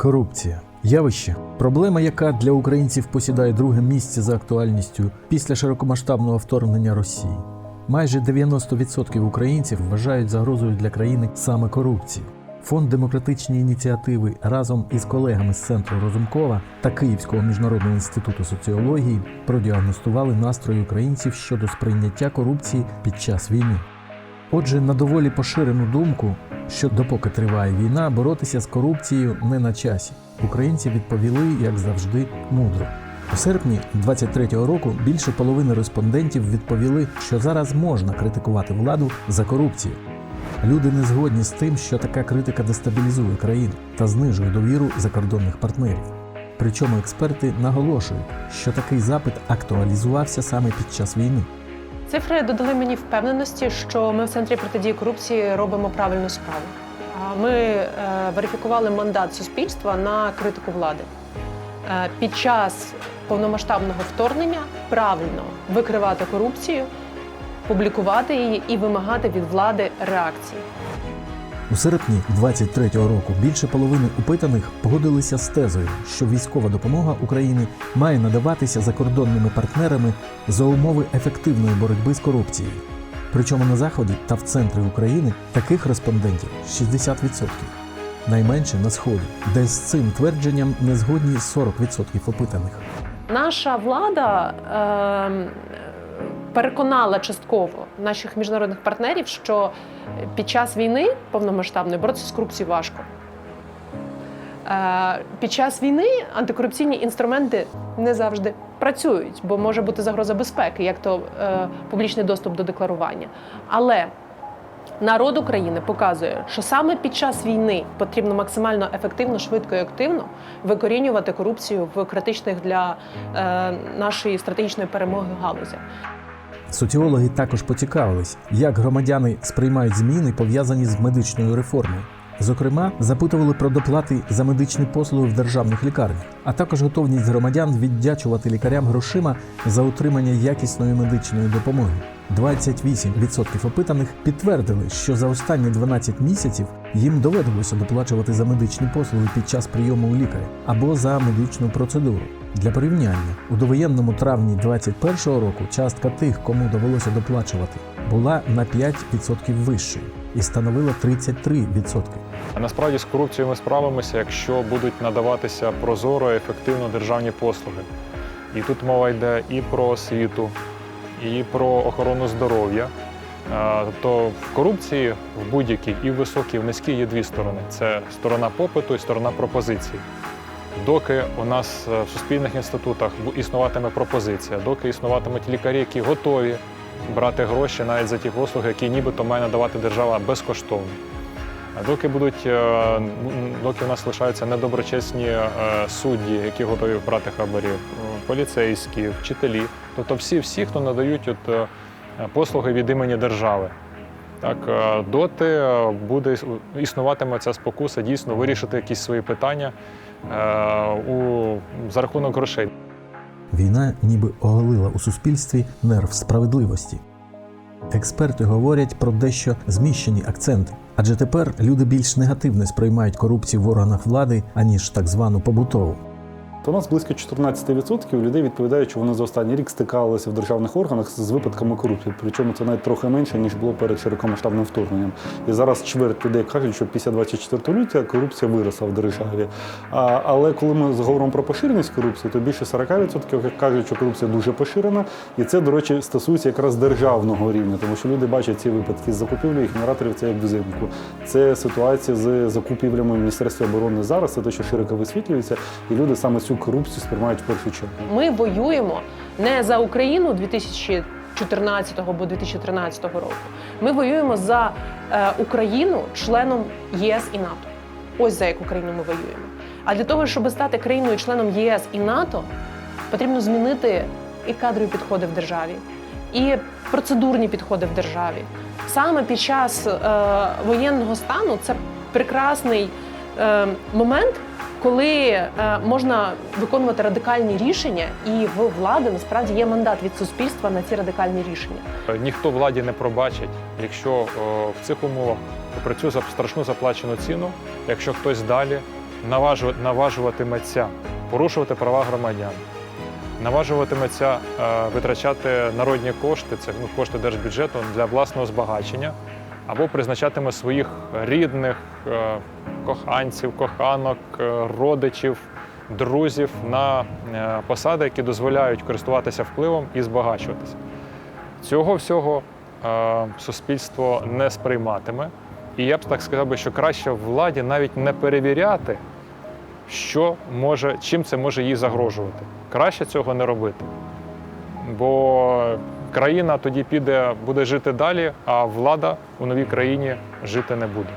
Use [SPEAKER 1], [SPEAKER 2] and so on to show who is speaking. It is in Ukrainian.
[SPEAKER 1] Корупція явище, проблема, яка для українців посідає друге місце за актуальністю після широкомасштабного вторгнення Росії. Майже 90% українців вважають загрозою для країни саме корупцію. Фонд демократичні ініціативи разом із колегами з центру Розумкова та Київського міжнародного інституту соціології продіагностували настрої українців щодо сприйняття корупції під час війни. Отже, на доволі поширену думку, що допоки триває війна, боротися з корупцією не на часі. Українці відповіли, як завжди, мудро. У серпні 23-го року більше половини респондентів відповіли, що зараз можна критикувати владу за корупцію. Люди не згодні з тим, що така критика дестабілізує країну та знижує довіру закордонних партнерів. Причому експерти наголошують, що такий запит актуалізувався саме під час війни.
[SPEAKER 2] Цифри додали мені впевненості, що ми в центрі протидії корупції робимо правильну справу. Ми е, верифікували мандат суспільства на критику влади. Е, Під час повномасштабного вторгнення правильно викривати корупцію, публікувати її і вимагати від влади реакції.
[SPEAKER 1] У серпні 23-го року більше половини опитаних погодилися з тезою, що військова допомога України має надаватися закордонними партнерами за умови ефективної боротьби з корупцією. Причому на заході та в центрі України таких респондентів 60%. Найменше на сході, де з цим твердженням не згодні 40% опитаних.
[SPEAKER 2] Наша влада е, переконала частково наших міжнародних партнерів, що під час війни повномасштабної боротися з корупцією важко. Е, під час війни антикорупційні інструменти не завжди працюють, бо може бути загроза безпеки, як то е, публічний доступ до декларування. Але народ України показує, що саме під час війни потрібно максимально ефективно, швидко і активно викорінювати корупцію в критичних для е, нашої стратегічної перемоги галузях.
[SPEAKER 1] Соціологи також поцікавились, як громадяни сприймають зміни, пов'язані з медичною реформою. Зокрема, запитували про доплати за медичні послуги в державних лікарнях, а також готовність громадян віддячувати лікарям грошима за отримання якісної медичної допомоги. 28% опитаних підтвердили, що за останні 12 місяців їм доводилося доплачувати за медичні послуги під час прийому у лікаря або за медичну процедуру. Для порівняння, у довоєнному травні 2021 року частка тих, кому довелося доплачувати, була на 5% вищою і становила 33%.
[SPEAKER 3] А насправді з корупцією ми справимося, якщо будуть надаватися прозоро і ефективно державні послуги. І тут мова йде і про освіту, і про охорону здоров'я. Е, Тобто в корупції в будь-якій і в високій, і в низькій є дві сторони: це сторона попиту і сторона пропозиції. Доки у нас е, в суспільних інститутах існуватиме пропозиція, доки існуватимуть лікарі, які готові брати гроші навіть за ті послуги, які нібито має надавати держава безкоштовно. Доки будуть, е, доки у нас лишаються недоброчесні е, судді, які готові брати хабарів, е, поліцейські, вчителі, тобто всі, всі, хто надають от, послуги від імені держави. Так, доти буде існуватиме ця спокуса дійсно вирішити якісь свої питання у, за рахунок грошей.
[SPEAKER 1] Війна ніби оголила у суспільстві нерв справедливості. Експерти говорять про дещо зміщені акценти, адже тепер люди більш негативно сприймають корупцію в органах влади, аніж так звану побутову.
[SPEAKER 4] То у нас близько 14% людей відповідають, що вони за останній рік стикалися в державних органах з випадками корупції. Причому це навіть трохи менше, ніж було перед широкомасштабним вторгненням. І зараз чверть людей кажуть, що після 24 лютого корупція виросла в державі. А, але коли ми говоримо про поширеність корупції, то більше 40% кажуть, що корупція дуже поширена. І це, до речі, стосується якраз державного рівня, тому що люди бачать ці випадки з закупівлею генераторів, це як взимку. Це ситуація з закупівлями в Міністерстві оборони зараз, це те, що широко висвітлюється, і люди саме цю корупцію сприймають в першу чергу.
[SPEAKER 2] Ми воюємо не за Україну 2014 або 2013 року. Ми воюємо за е, Україну членом ЄС і НАТО. Ось за яку країну ми воюємо. А для того, щоб стати країною членом єС і НАТО, потрібно змінити і кадрові підходи в державі, і процедурні підходи в державі. Саме під час е, воєнного стану це прекрасний е, момент, коли е, можна виконувати радикальні рішення, і в влади насправді є мандат від суспільства на ці радикальні рішення.
[SPEAKER 3] Е, Ніхто владі не пробачить, якщо о, в цих умовах попри цю страшну заплачену ціну, якщо хтось далі наважу- наважуватиметься порушувати права громадян, наважуватиметься е, витрачати народні кошти, це ну, кошти держбюджету для власного збагачення, або призначатиме своїх рідних, е, коханців, коханок, е, родичів, друзів на е, посади, які дозволяють користуватися впливом і збагачуватися. Цього всього суспільство не сприйматиме. І я б так сказав би, що краще владі навіть не перевіряти, що може, чим це може їй загрожувати. Краще цього не робити. Бо країна тоді піде, буде жити далі, а влада у новій країні жити не буде.